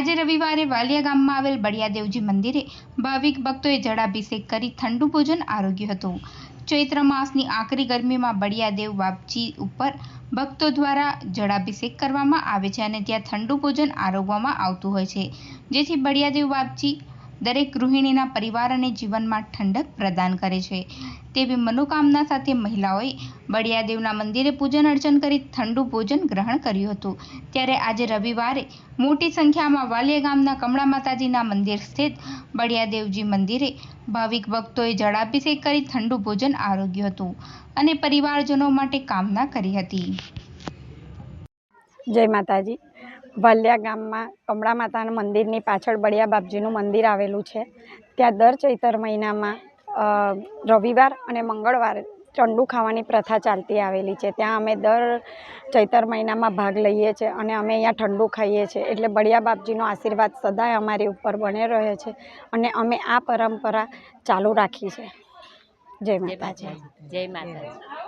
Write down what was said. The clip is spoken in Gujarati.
આજે રવિવારે વાલિયા ગામમાં આવેલ બળિયાદેવજી મંદિરે ભાવિક ભક્તોએ જળાભિષેક કરી ઠંડુ ભોજન આરોગ્યું હતું. ચૈત્ર માસની આકરી ગરમીમાં બળિયાદેવ બાપજી ઉપર ભક્તો દ્વારા જળાભિષેક કરવામાં આવે છે અને ત્યાં ઠંડુ ભોજન આરોગવામાં આવતું હોય છે. જેથી બળિયાદેવ બાપજી દરેક ગૃહિણીના પરિવાર અને જીવનમાં ઠંડક પ્રદાન કરે છે. તેવી મનોકામના સાથે મહિલાઓએ બળિયાદેવના મંદિરે પૂજન અર્ચન કરી ઠંડુ ભોજન ગ્રહણ કર્યું હતું. ત્યારે આજે રવિવારે મોટી સંખ્યામાં વાલિયા ગામના કમળા માતાજીના મંદિર સ્થિત બળિયાદેવજી મંદિરે ભાવિક ભક્તોએ જળાભિષેક કરી ઠંડુ ભોજન આરોગ્યું હતું અને પરિવારજનો માટે કામના કરી હતી. જય માતાજી. વાલિયા ગામમાં કમળા માતાના મંદિરની પાછળ બળિયા બાપજીનું મંદિર આવેલું છે. ત્યાં દર ચૈતર મહિનામાં રવિવાર અને મંગળવારે ચંડુ ખાવાની પ્રથા ચાલતી આવેલી છે. ત્યાં અમે દર ચૈતર મહિનામાં ભાગ લઈએ છીએ અને અમે અહીંયા ઠંડુ ખાઈએ છીએ એટલે બળિયા બાપજીનો આશીર્વાદ સદાય અમારી ઉપર બને રહે છે અને અમે આ પરંપરા ચાલુ રાખી છે. જય માતાજી. જય માતાજી.